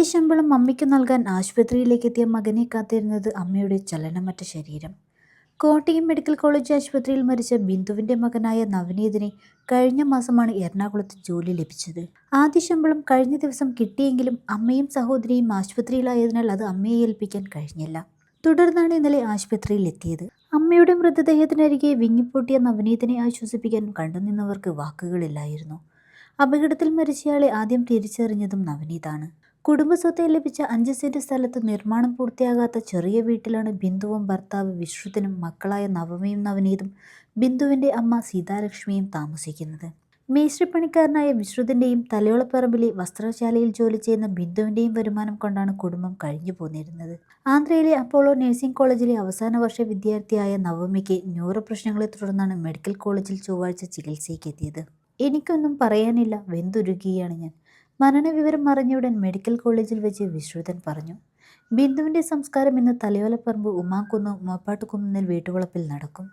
ആദ്യ ശമ്പളം അമ്മയ്ക്ക് നൽകാൻ ആശുപത്രിയിലേക്ക് എത്തിയ മകനെ കാത്തിരുന്നത് അമ്മയുടെ ചലനമറ്റ ശരീരം. കോട്ടയം മെഡിക്കൽ കോളേജ് ആശുപത്രിയിൽ മരിച്ച ബിന്ദുവിന്റെ മകനായ നവനീതിനെ കഴിഞ്ഞ മാസമാണ് എറണാകുളത്ത് ജോലി ലഭിച്ചത്. ആദ്യ ശമ്പളം കഴിഞ്ഞ ദിവസം കിട്ടിയെങ്കിലും അമ്മയും സഹോദരിയും ആശുപത്രിയിലായതിനാൽ അത് അമ്മയെ ഏൽപ്പിക്കാൻ കഴിഞ്ഞില്ല. തുടർന്നാണ് ഇന്നലെ ആശുപത്രിയിൽ എത്തിയത്. അമ്മയുടെ മൃതദേഹത്തിനരികെ വിങ്ങിപ്പൊട്ടിയ നവനീതിനെ ആശ്വസിപ്പിക്കാൻ കണ്ടുനിന്നവർക്ക് വാക്കുകളില്ലായിരുന്നു. അപകടത്തിൽ മരിച്ചയാളെ ആദ്യം തിരിച്ചറിഞ്ഞതും നവനീതാണ്. കുടുംബസ്വത്തെ ലഭിച്ച അഞ്ച് സെന്റ് സ്ഥലത്ത് നിർമ്മാണം പൂർത്തിയാകാത്ത ചെറിയ വീട്ടിലാണ് ബിന്ദുവും ഭർത്താവ് വിശ്രുതനും മക്കളായ നവമിയും നവനീതും ബിന്ദുവിന്റെ അമ്മ സീതാലക്ഷ്മിയും താമസിക്കുന്നത്. മേശ്രിപ്പണിക്കാരനായ വിശ്രുതിന്റെയും തലയോളപ്പറമ്പിലെ വസ്ത്രശാലയിൽ ജോലി ചെയ്യുന്ന ബിന്ദുവിന്റെയും വരുമാനം കൊണ്ടാണ് കുടുംബം കഴിഞ്ഞു പോന്നിരുന്നത്. ആന്ധ്രയിലെ അപ്പോളോ നഴ്സിംഗ് കോളേജിലെ അവസാന വർഷ വിദ്യാർത്ഥിയായ നവമിക്ക് ന്യൂറോ പ്രശ്നങ്ങളെ തുടർന്നാണ് മെഡിക്കൽ കോളേജിൽ ചൊവ്വാഴ്ച ചികിത്സയ്ക്ക് എത്തിയത് എനിക്കൊന്നും പറയാനില്ല. വെന്തുരുകിയാണ് ഞാൻ. മരണവിവരം അറിഞ്ഞയുടൻ മെഡിക്കൽ കോളേജിൽ വെച്ച് വിശ്രുതൻ പറഞ്ഞു. ബിന്ദുവിന്റെ സംസ്കാരം ഇന്ന് തലയോലപ്പറമ്പ് ഉമാക്കുന്ന് മോപ്പാട്ടുകുന്നിൽ വീട്ടുവളപ്പിൽ നടക്കും.